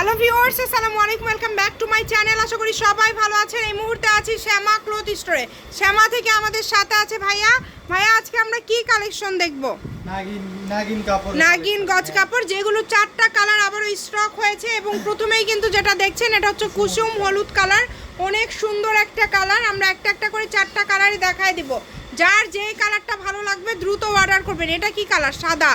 Hello viewers আসসালামু আলাইকুম welcome back to my channel. আশা করি সবাই ভালো আছেন। এই মুহূর্তে আছি শ্যামা ক্লথ স্টোরে। শ্যামা থেকে আমাদের সাথে আছে ভাইয়া। ভাইয়া আজকে আমরা কি কালেকশন দেখব? নাগিন নাগিন কাপড়। নাগিন গজ কাপড় যেগুলো চারটা কালার আবারও স্টক হয়েছে এবং প্রথমেই কিন্তু যেটা দেখছেন এটা হচ্ছে কুসুম হলুদ কালার। অনেক সুন্দর একটা কালার। আমরা একটা একটা করে চারটা কালারই দেখায় দিব। যার যে কালারটা ভালো লাগবে দ্রুত অর্ডার করবেন। এটা কি কালার? সাদা।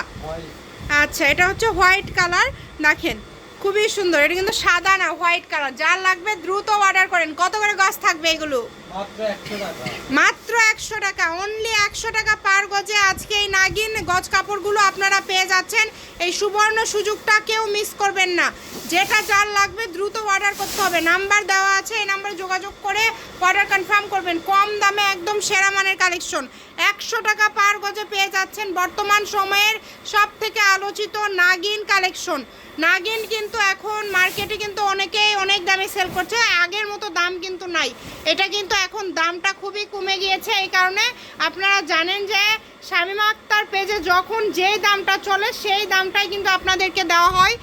আচ্ছা এটা হচ্ছে হোয়াইট কালার। দেখেন খুবই সুন্দর। এটা কিন্তু সাদা না হোয়াইট কালার। যার লাগবে দ্রুত অর্ডার করেন। কত করে গাছ থাকবে এগুলো? মাত্র একশো টাকা। মাত্র একশো টাকা। অনলি একশো টাকা পার গজে আজকে এই নাগিন গজ কাপড়গুলো আপনারা পেয়ে যাচ্ছেন। এই সুবর্ণ সুযোগটা কেউ মিস করবেন না। যেটা যার লাগবে দ্রুত অর্ডার করতে হবে। নাম্বার দেওয়া আছে, এই নাম্বারে যোগাযোগ করে অর্ডার কনফার্ম করবেন। কম দামে একদম সেরা মানের কালেকশন একশো টাকা পার গজে পেয়ে যাচ্ছেন বর্তমান সময়ের সব থেকে আলোচিত নাগিন কালেকশন নাগিন কিন্তু এখন মার্কেটে কিন্তু অনেকেই অনেক দামে সেল করছে। আগের মতো দাম কিন্তু নাই। এটা কিন্তু এখন দামটা খুবই কমে গিয়েছে। এই কারণে আপনারা জানেন যে শামিমা আক্তার পেজে যখন যেই দামটা চলে, সেই দামটাই কিন্তু আপনাদেরকে দেওয়া হয়।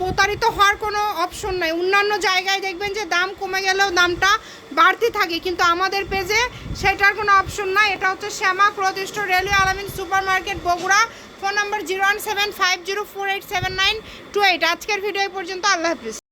প্রতারিত হওয়ার কোনো অপশন নাই। অন্যান্য জায়গায় দেখবেন যে দাম কমে গেলেও দামটা বাড়তি থাকে, কিন্তু আমাদের পেজে সেটার কোনো অপশন নাই। এটা হচ্ছে Shyama cloth railway Alamin super market Bogura. Phone number zero one seven five zero four eight seven nine two eight. আজকের ভিডিও পর্যন্ত। আল্লাহ হাফিজ।